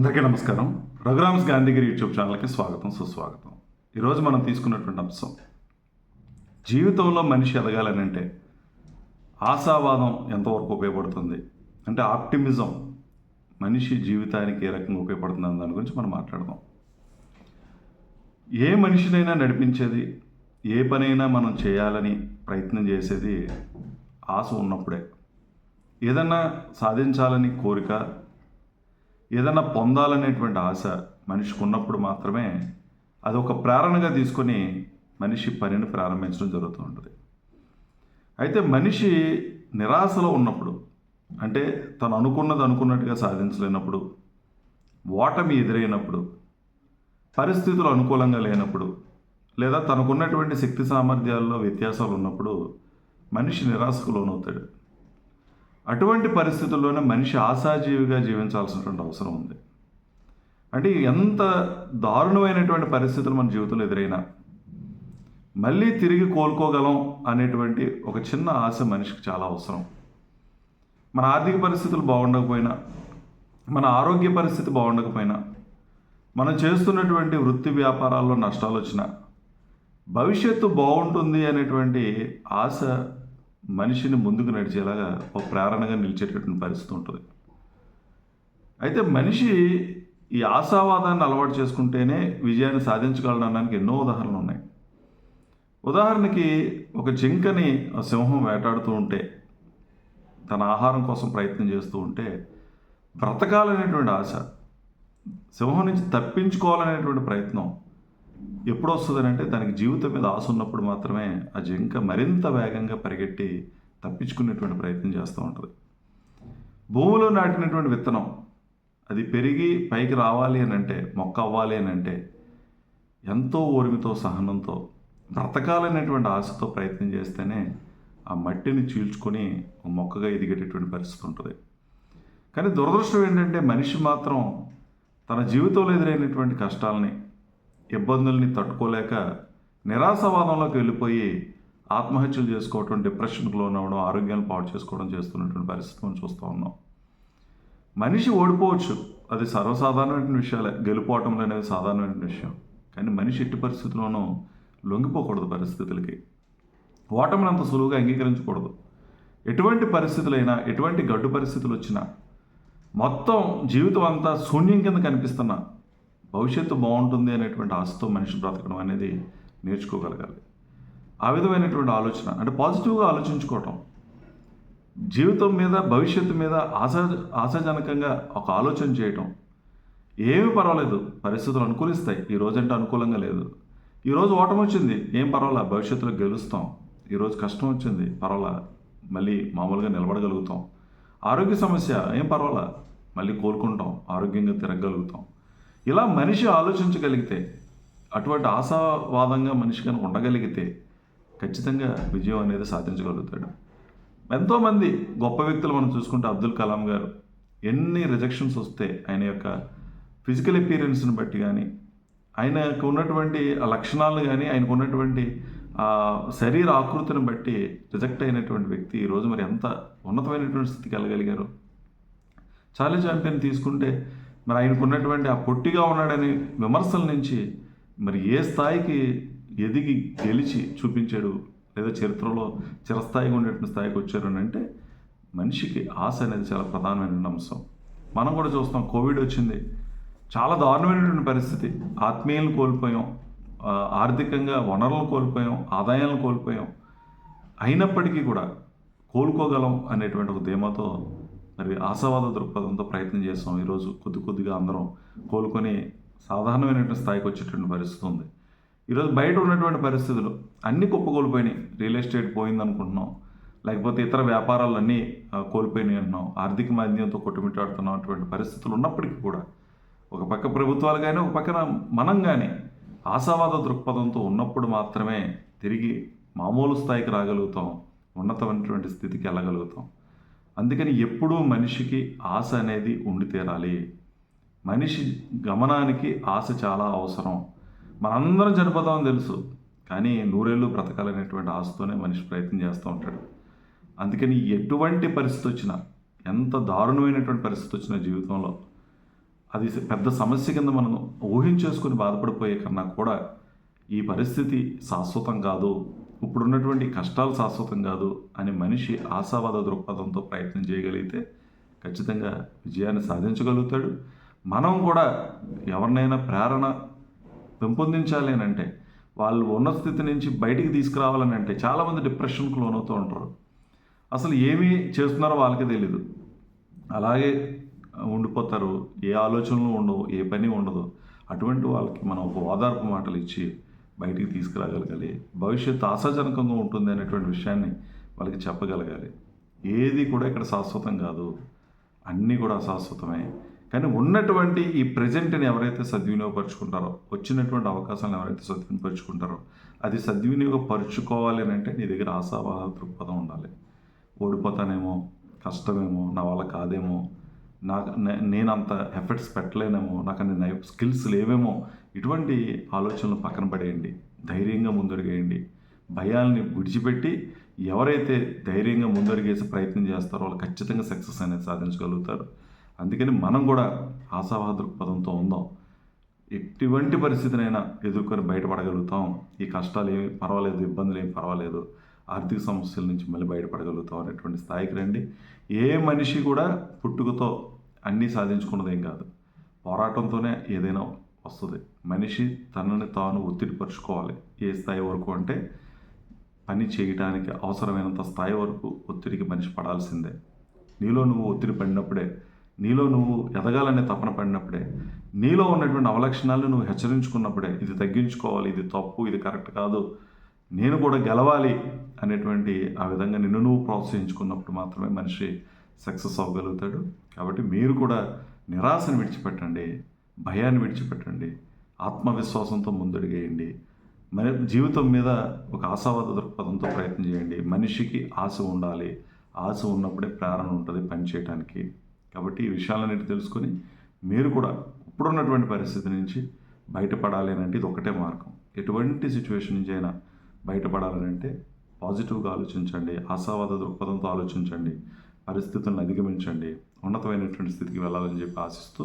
అందరికీ నమస్కారం. రఘురామ్స్ గాంధీగిరి యూట్యూబ్ ఛానల్కి స్వాగతం సుస్వాగతం. ఈరోజు మనం తీసుకున్నటువంటి అంశం జీవితంలో మనిషి ఎదగాలని అంటే ఆశావాదం ఎంతవరకు ఉపయోగపడుతుంది? అంటే ఆప్టిమిజం మనిషి జీవితానికి ఏ రకంగా ఉపయోగపడుతుంది అన్న దాని గురించి మనం మాట్లాడదాం. ఏ మనిషినైనా నడిపించేది ఏ పనైనా మనం చేయాలని ప్రయత్నం చేసేది ఆశ ఉన్నప్పుడే. ఏదన్నా సాధించాలని కోరిక ఏదైనా పొందాలనేటువంటి ఆశ మనిషికి ఉన్నప్పుడు మాత్రమే అది ఒక ప్రేరణగా తీసుకొని మనిషి పనిని ప్రారంభించడం జరుగుతూ ఉంటుంది. అయితే మనిషి నిరాశలో ఉన్నప్పుడు అంటే తను అనుకున్నది అనుకున్నట్టుగా సాధించలేనప్పుడు ఓటమి ఎదురైనప్పుడు పరిస్థితులు అనుకూలంగా లేనప్పుడు లేదా తనకున్నటువంటి శక్తి సామర్థ్యాల్లో వ్యత్యాసాలు ఉన్నప్పుడు మనిషి నిరాశకు లోనవుతాడు. అటువంటి పరిస్థితుల్లోనే మనిషి ఆశాజీవిగా జీవించాల్సినటువంటి అవసరం ఉంది. అంటే ఎంత దారుణమైనటువంటి పరిస్థితులు మన జీవితంలో ఎదురైనా మళ్ళీ తిరిగి కోలుకోగలం అనేటువంటి ఒక చిన్న ఆశ మనిషికి చాలా అవసరం. మన ఆర్థిక పరిస్థితులు బాగుండకపోయినా మన ఆరోగ్య పరిస్థితి బాగుండకపోయినా మనం చేస్తున్నటువంటి వృత్తి వ్యాపారాల్లో నష్టాలు వచ్చినా భవిష్యత్తు బాగుంటుంది అనేటువంటి ఆశ మనిషిని ముందుకు నడిచేలాగా ఒక ప్రేరణగా నిలిచేటటువంటి పరిస్థితి ఉంటుంది. అయితే మనిషి ఈ ఆశావాదాన్ని అలవాటు చేసుకుంటేనే విజయాన్ని సాధించగలడానికి ఎన్నో ఉదాహరణలు ఉన్నాయి. ఉదాహరణకి ఒక జింకని ఆ సింహం వేటాడుతూ ఉంటే తన ఆహారం కోసం ప్రయత్నం చేస్తూ ఉంటే బ్రతకాలనేటువంటి ఆశ సింహం నుంచి తప్పించుకోవాలనేటువంటి ప్రయత్నం ఎప్పుడు వస్తుంది అంటే దానికి జీవితం మీద ఆశ ఉన్నప్పుడు మాత్రమే ఆ జింక మరింత వేగంగా పరిగెట్టి తప్పించుకునేటువంటి ప్రయత్నం చేస్తూ ఉంటుంది. భూమిలో నాటినటువంటి విత్తనం అది పెరిగి పైకి రావాలి అని అంటే మొక్క అవ్వాలి అని అంటే ఎంతో ఓర్మితో సహనంతో బ్రతకాలనేటువంటి ఆశతో ప్రయత్నం చేస్తేనే ఆ మట్టిని చీల్చుకొని మొక్కగా ఎదిగేటటువంటి పరిస్థితి ఉంటుంది. కానీ దురదృష్టం ఏంటంటే మనిషి మాత్రం తన జీవితంలో ఎదురైనటువంటి కష్టాలని ఇబ్బందుల్ని తట్టుకోలేక నిరాశవాదంలోకి వెళ్ళిపోయి ఆత్మహత్యలు చేసుకోవటం డిప్రెషన్కి లోనవడం ఆరోగ్యాన్ని పాడు చేసుకోవడం చేస్తున్నటువంటి పరిస్థితి మనం చూస్తూ ఉన్నాం. మనిషి ఓడిపోవచ్చు. అది సర్వసాధారణమైన విషయాలే. గెలుపోవటంలో అనేది సాధారణమైన విషయం. కానీ మనిషి ఎట్టి పరిస్థితుల్లోనూ లొంగిపోకూడదు పరిస్థితులకి. ఓటమిని అంత సులువుగా అంగీకరించకూడదు. ఎటువంటి పరిస్థితులైనా ఎటువంటి గడ్డు పరిస్థితులు వచ్చినా మొత్తం జీవితం అంతా శూన్యం కింద కనిపిస్తున్నా భవిష్యత్తు బాగుంటుంది అనేటువంటి ఆశతో మనిషి బ్రతకడం అనేది నేర్చుకోగలగాలి. ఆ విధమైనటువంటి ఆలోచన అంటే పాజిటివ్గా ఆలోచించుకోవటం జీవితం మీద భవిష్యత్తు మీద ఆశా ఆశాజనకంగా ఒక ఆలోచన చేయటం ఏమీ పర్వాలేదు పరిస్థితులు అనుకూలిస్తాయి. ఈ రోజంటే అనుకూలంగా లేదు. ఈరోజు ఓటం వచ్చింది ఏం పర్వాలా భవిష్యత్తులో గెలుస్తాం. ఈరోజు కష్టం వచ్చింది పర్వాలా మళ్ళీ మామూలుగా నిలబడగలుగుతాం. ఆరోగ్య సమస్య ఏం పర్వాలా మళ్ళీ కోలుకుంటాం ఆరోగ్యంగా తిరగగలుగుతాం. ఇలా మనిషి ఆలోచించగలిగితే అటువంటి ఆశావాదంగా మనిషి కనుక ఉండగలిగితే ఖచ్చితంగా విజయం అనేది సాధించగలుగుతాడు. ఎంతోమంది గొప్ప వ్యక్తులు మనం చూసుకుంటే అబ్దుల్ కలాం గారు ఎన్ని రిజెక్షన్స్ వస్తే ఆయన యొక్క ఫిజికల్ అపీరెన్స్ని బట్టి కానీ ఆయనకు ఉన్నటువంటి ఆ లక్షణాలను కానీ ఆయనకు ఉన్నటువంటి ఆ శరీర ఆకృతిని బట్టి రిజెక్ట్ అయినటువంటి వ్యక్తి ఈరోజు మరి ఎంత ఉన్నతమైనటువంటి స్థితికి వెళ్ళగలిగారు? చార్లీ చాంపియన్ తీసుకుంటే మరి ఆయనకు ఉన్నటువంటి ఆ పొట్టిగా ఉన్నాడని విమర్శల నుంచి మరి ఏ స్థాయికి ఎదిగి గెలిచి చూపించాడు లేదా చరిత్రలో చిరస్థాయిగా ఉండేటువంటి స్థాయికి వచ్చారు అని అంటే మనిషికి ఆశ అనేది చాలా ప్రధానమైన అంశం. మనం కూడా చూస్తాం కోవిడ్ వచ్చింది. చాలా దారుణమైనటువంటి పరిస్థితి. ఆత్మీయులను కోల్పోయాం. ఆర్థికంగా వనరులను కోల్పోయాం. ఆదాయాలను కోల్పోయాం. అయినప్పటికీ కూడా కోలుకోగలం అనేటువంటి ఒక ధీమాతో మరి ఆశావాద దృక్పథంతో ప్రయత్నం చేస్తాం. ఈరోజు కొద్ది కొద్దిగా అందరం కోలుకొని సాధారణమైనటువంటి స్థాయికి వచ్చేటువంటి పరిస్థితి ఉంది. ఈరోజు బయట ఉన్నటువంటి పరిస్థితులు అన్ని కుప్పకూలిపోయినాయి. రియల్ ఎస్టేట్ పోయింది అనుకుంటున్నాం లేకపోతే ఇతర వ్యాపారాలన్నీ కోల్పోయినాయి అంటున్నాం. ఆర్థిక మాధ్యమంతో కొట్టుమిట్టాడుతున్నటువంటి పరిస్థితులు ఉన్నప్పటికీ కూడా ఒక పక్క ప్రభుత్వాలు కానీ ఒక పక్కన మనం కానీ ఆశావాద దృక్పథంతో ఉన్నప్పుడు మాత్రమే తిరిగి మామూలు స్థాయికి రాగలుగుతాం. ఉన్నతమైనటువంటి స్థితికి వెళ్ళగలుగుతాం. అందుకని ఎప్పుడూ మనిషికి ఆశ అనేది ఉండి తీరాలి. మనిషి గమనానికి ఆశ చాలా అవసరం. మనందరం చనిపోతామని తెలుసు. కానీ నూరేళ్ళు బ్రతకాలనేటువంటి ఆశతోనే మనిషి ప్రయత్నం చేస్తూ ఉంటాడు. అందుకని ఎటువంటి పరిస్థితి వచ్చినా ఎంత దారుణమైనటువంటి పరిస్థితి వచ్చినా జీవితంలో అది పెద్ద సమస్య కింద మనం ఊహించేసుకుని బాధపడిపోయే కన్నా కూడా ఈ పరిస్థితి శాశ్వతం కాదు. ఇప్పుడున్నటువంటి కష్టాలు శాశ్వతం కాదు అని మనిషి ఆశావాద దృక్పథంతో ప్రయత్నం చేయగలిగితే ఖచ్చితంగా విజయాన్ని సాధించగలుగుతాడు. మనం కూడా ఎవరినైనా ప్రేరణ పెంపొందించాలి అని అంటే వాళ్ళు ఉన్న స్థితి నుంచి బయటికి తీసుకురావాలని అంటే చాలామంది డిప్రెషన్కు లోనవుతూ ఉంటారు. అసలు ఏమీ చేస్తున్నారో వాళ్ళకే తెలియదు అలాగే ఉండిపోతారు. ఏ ఆలోచనలు ఉండవు ఏ పని ఉండదు. అటువంటి వాళ్ళకి మనం ఒక ఓదార్పు మాటలు ఇచ్చి బయటికి తీసుకురాగలగాలి. భవిష్యత్తు ఆశాజనకంగా ఉంటుంది అనేటువంటి విషయాన్ని వాళ్ళకి చెప్పగలగాలి. ఏది కూడా ఇక్కడ శాశ్వతం కాదు. అన్నీ కూడా అశాశ్వతమే. కానీ ఉన్నటువంటి ఈ ప్రజెంట్ని ఎవరైతే సద్వినియోగపరుచుకుంటారో వచ్చినటువంటి అవకాశాలను ఎవరైతే సద్వినియోగపరుచుకుంటారో అది సద్వినియోగపరుచుకోవాలి అని అంటే నీ దగ్గర ఆశావాహ దృక్పథం ఉండాలి. ఓడిపోతానేమో కష్టమేమో నా వల్ల కాదేమో నాకు నే- నేను అంత ఎఫర్ట్స్ పెట్టలేనేమో నాకు అన్ని స్కిల్స్ లేవేమో ఇటువంటి ఆలోచనలు పక్కన పడేయండి. ధైర్యంగా ముందడుగేయండి. భయాల్ని విడిచిపెట్టి ఎవరైతే ధైర్యంగా ముందడుగేసి ప్రయత్నం చేస్తారో వాళ్ళు ఖచ్చితంగా సక్సెస్ అనేది సాధించగలుగుతారు. అందుకని మనం కూడా ఆశావాద దృక్పథంతో ఉందాం. ఎటువంటి పరిస్థితినైనా ఎదుర్కొని బయటపడగలుగుతాం. ఈ కష్టాలు ఏమి పర్వాలేదు ఇబ్బందులు ఏమి పర్వాలేదు. ఆర్థిక సమస్యల నుంచి మళ్ళీ బయటపడగలుగుతాం అనేటువంటి స్థాయికి రండి. ఏ మనిషి కూడా పుట్టుకతో అన్నీ సాధించుకున్నదేం కాదు. పోరాటంతోనే ఏదైనా వస్తుంది. మనిషి తనని తాను ఒత్తిడి పరుచుకోవాలి ఏ స్థాయి వరకు అంటే పని చేయడానికి అవసరమైనంత స్థాయి వరకు ఒత్తిడికి మనిషి పడాల్సిందే. నీలో నువ్వు ఒత్తిడి పడినప్పుడే నీలో నువ్వు ఎదగాలనే తపన పడినప్పుడే నీలో ఉన్నటువంటి అవలక్షణాలను నువ్వు హెచ్చరించుకున్నప్పుడే ఇది తగ్గించుకోవాలి ఇది తప్పు ఇది కరెక్ట్ కాదు నేను కూడా గెలవాలి అనేటువంటి ఆ విధంగా నిన్ను నువ్వు ప్రోత్సహించుకున్నప్పుడు మాత్రమే మనిషి సక్సెస్ అవ్వగలుగుతాడు. కాబట్టి మీరు కూడా నిరాశను విడిచిపెట్టండి. భయాన్ని విడిచిపెట్టండి ఆత్మవిశ్వాసంతో ముందడిగేయండి మరి జీవితం మీద ఒక ఆశావాద దృక్పథంతో ప్రయత్నం చేయండి. మనిషికి ఆశ ఉండాలి. ఆశ ఉన్నప్పుడే ప్రేరణ ఉంటుంది పనిచేయడానికి కాబట్టి ఈ విషయాలన్నిటి తెలుసుకొని మీరు కూడా ఇప్పుడున్నటువంటి పరిస్థితి నుంచి బయటపడాలి అని అంటే ఇది ఒకటే మార్గం. ఎటువంటి సిచ్యువేషన్ నుంచి అయినా బయటపడాలని అంటే పాజిటివ్గా ఆలోచించండి ఆశావాద దృక్పథంతో ఆలోచించండి పరిస్థితులను అధిగమించండి ఉన్నతమైనటువంటి స్థితికి వెళ్ళాలని చెప్పి ఆశిస్తూ